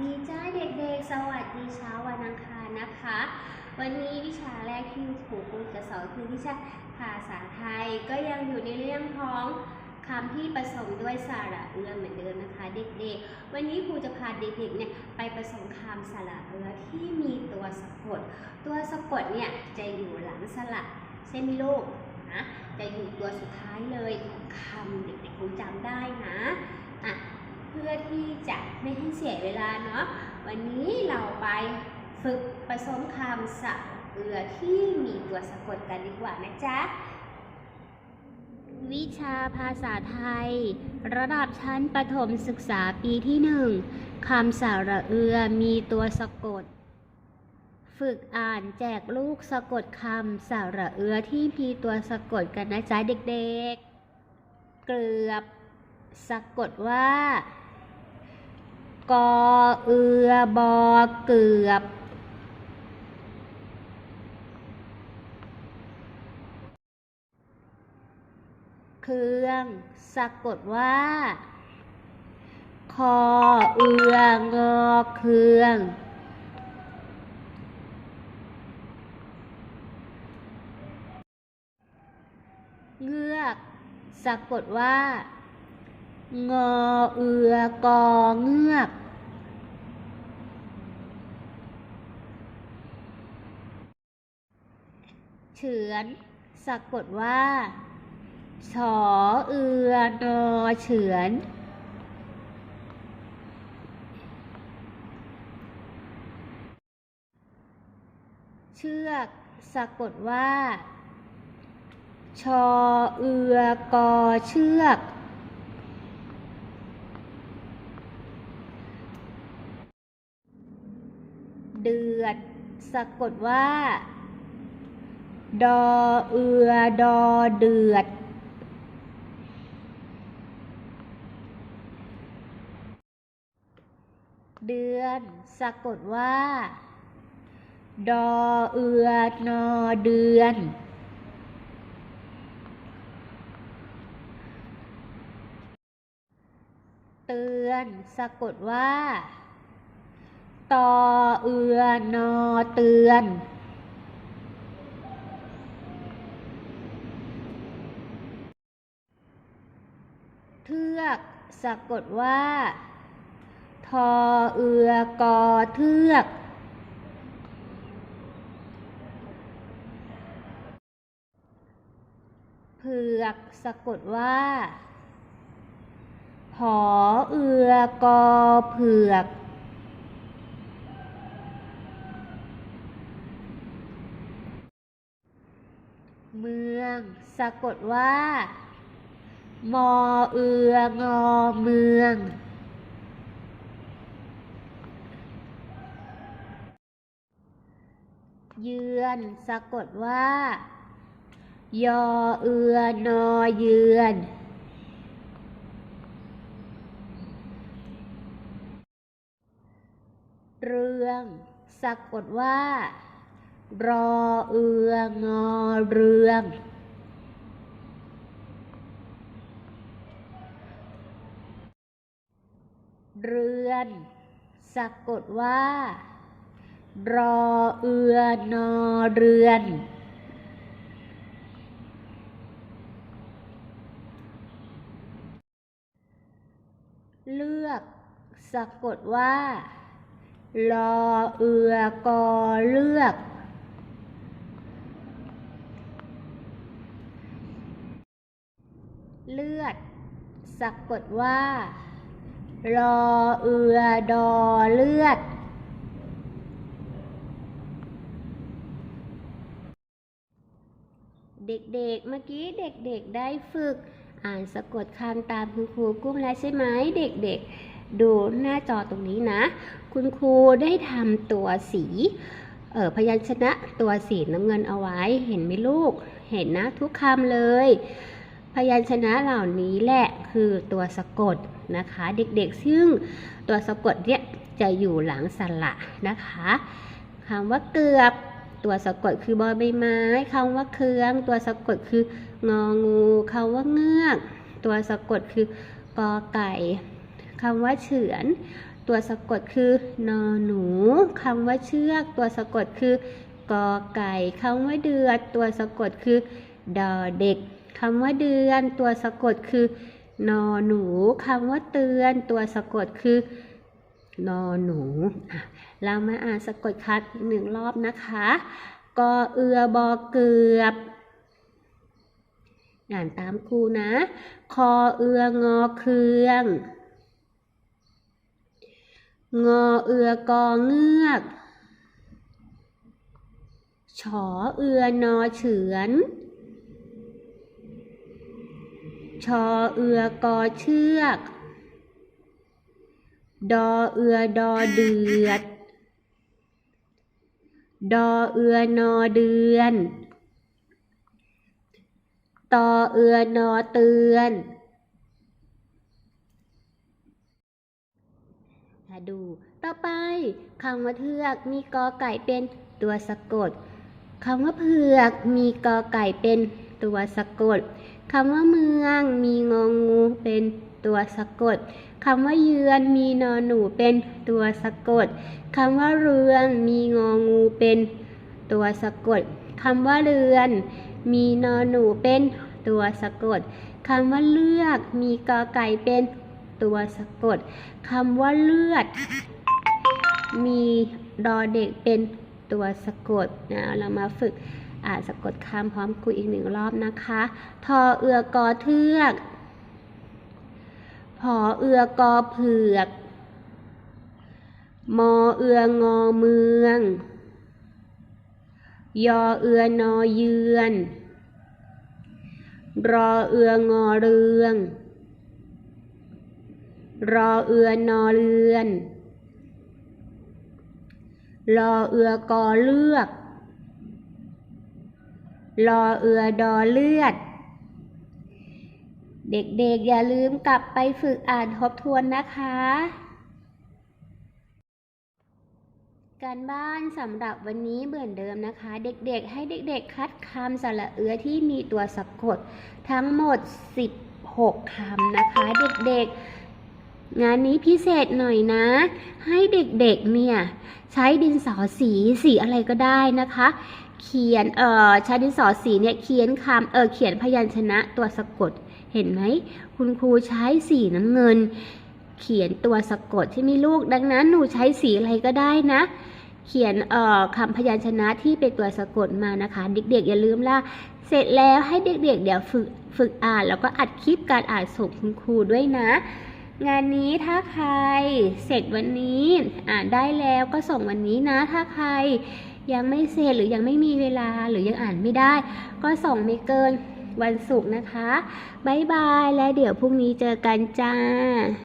ดีจ้าเด็กๆ สวัสดีเช้าวันอังคารนะคะ วันนี้วิชาแรกที่ครูครูจะสอนคือวิชาภาษาไทย ก็ยังอยู่ในเรื่องของคำที่ผสมด้วยสระเอือเหมือนเดิมนะคะ เด็กๆ วันนี้ครูจะพาเด็กๆเนี่ยไปผสมคำสระเอือที่มีตัวสะกด ตัวสะกดเนี่ยจะอยู่หลังสระใช่ไหมลูกนะ จะอยู่ตัวสุดท้ายเลยของคำเด็กๆคงจำได้นะอะ เพื่อที่จะไม่ให้เสียเวลาเนาะวันนี้เราไปฝึกผสมคำสระเอือที่มีตัวสะกดกันดีกว่านะจ๊ะ วิชาภาษาไทย ระดับชั้นประถมศึกษาปีที่หนึ่งคำสระเอือมีตัวสะกด ฝึกอ่านแจกลูกสะกดคำสระเอือที่มีตัวสะกดกันนะจ๊ะเด็กๆ เกลือบ สะกดว่า กอเอือบอเกือบ เครื่องสะกดว่า คอเอืองอเครื่อง เงือกสะกดว่างอเอือกอเงือก เฉือนสะกดว่าฉอเอือนอเฉือน เชือกสะกดว่า ชอเอือกอเชือก เดือด สะกดว่า ดอเอือดอเดือด เดือนสะกดว่า ดอเอือนอเดือน เตือนสะกดว่า ตอเอือนอเตือน เทือก สะกดว่า ทอเอือกอเทือกเผือกสะกดว่าผอเอือกอเผือก เมืองสะกดว่า มอเอืองอเมืองเยือนสะกดว่า ยอเอือนอเยือน เรืองสะกดว่า รอเอืองอเรือง เรือนสะกดว่า รอเอือนอเรือน เลือกสะกดว่าลอเอือกอเลือก เลือดสะกดว่า รอเอือดอเลือดเด็กๆ เมื่อกี้เด็กๆ ได้ฝึกอ่านสะกดคำตามคุณครูกุ้งแล้วใช่ไหมเด็กๆ ดูหน้าจอตรงนี้นะ คุณครูได้ทำตัวสีเออพยัญชนะตัวสีน้ำเงินเอาไว้เห็นไหมลูก เห็นนะทุกคำเลย พยัญชนะเหล่านี้แหละคือตัวสะกด นะคะ เด็กๆ ซึ่งตัวสะกดเนี่ยจะอยู่หลังสระนะคะคำว่าเกือบตัวสะกดคือบอใบไม้คำว่าเคือง ตัวสะกดคืององูคำว่าเงือก ตัวสะกดคือกอไก่คำว่าเฉือน ตัวสะกดคือนอหนูคำว่าเชือก ตัวสะกดคือกอไก่คำว่าเดือนตัวสะกดคือดอเด็กคำว่าเดือน ตัวสะกดคือ นอหนูคำว่าเตือนตัวสะกดคือนอหนู เรามาอ่านสะกดคัดอีกหนึ่งรอบนะคะ กอเอือบอเกือบ อ่านตามครูนะ คอเอืองอเคือง งอเอือกอเงือกฉอเอือนอเฉือน ชอเอือกอเชือก ดอเอือดอเดือด ดอเอือนอเดือนตอเอือนอเตือนมาดู ต่อไปคำว่าเทือกมีกอไก่เป็นตัวสะกดคำว่าเผือกมีกอไก่เป็นตัวสะกด คำว่าเมืองมีงองูเป็นตัวสะกดคำว่าเยือนมีนอหนูเป็นตัวสะกดคำว่าเรือนมีงองูเป็นตัวสะกดคำว่าเรือน มีนอหนูเป็นตัวสะกดคำว่าเลือก มีกอไก่เป็นตัวสะกดคำว่าเลือด มีดอเด็กเป็นตัวสะกดนะเรามาฝึก อ่าสะกดคำพร้อมคุยอีกหนึ่งรอบนะคะ ทอเอือกอเทือกผอเอือกอเผือก มอเอืองอเมือง ยอเอือนอเยือน รอเอืองอเรือง รอเอือนอเรือน รอเอือกอเลือก รอเอือดอเลือด เด็กๆอย่าลืมกลับไปฝึกอ่านทบทวนนะคะ การบ้านสำหรับวันนี้เหมือนเดิมนะคะ เด็กๆ ให้เด็กๆ คัดคำสระเอือที่มีตัวสะกด ทั้งหมด 16คำนะคะ เด็กๆงานนี้พิเศษหน่อยนะ ให้เด็กๆเนี่ย ใช้ดินสอสีสีอะไรก็ได้นะคะ เขียนเอ่อใช้ดินสอสีเนี่ยเขียนคำเออเขียนพยัญชนะตัวสะกดเห็นไหมคุณครูใช้สีน้ำเงิน เขียนตัวสะกดที่มีลูกดังนั้นหนูใช้สีอะไรก็ได้นะ เขียนเอ่อคำพยัญชนะที่เป็นตัวสะกดมานะคะ เด็กๆ อย่าลืมล่ะเสร็จแล้วให้เด็กๆเดี๋ยวฝึกฝึกอ่าน แล้วก็อัดคลิปการอ่านส่งคุณครูด้วยนะงานนี้ถ้าใครเสร็จวันนี้อ่านได้แล้วก็ส่งวันนี้นะถ้าใคร ยังไม่เสร็จหรือยังไม่มีเวลาหรือยังอ่านไม่ได้ ก็ส่งไม่เกินวันศุกร์นะคะ บ๊ายบาย และเดี๋ยวพรุ่งนี้เจอกันจ้า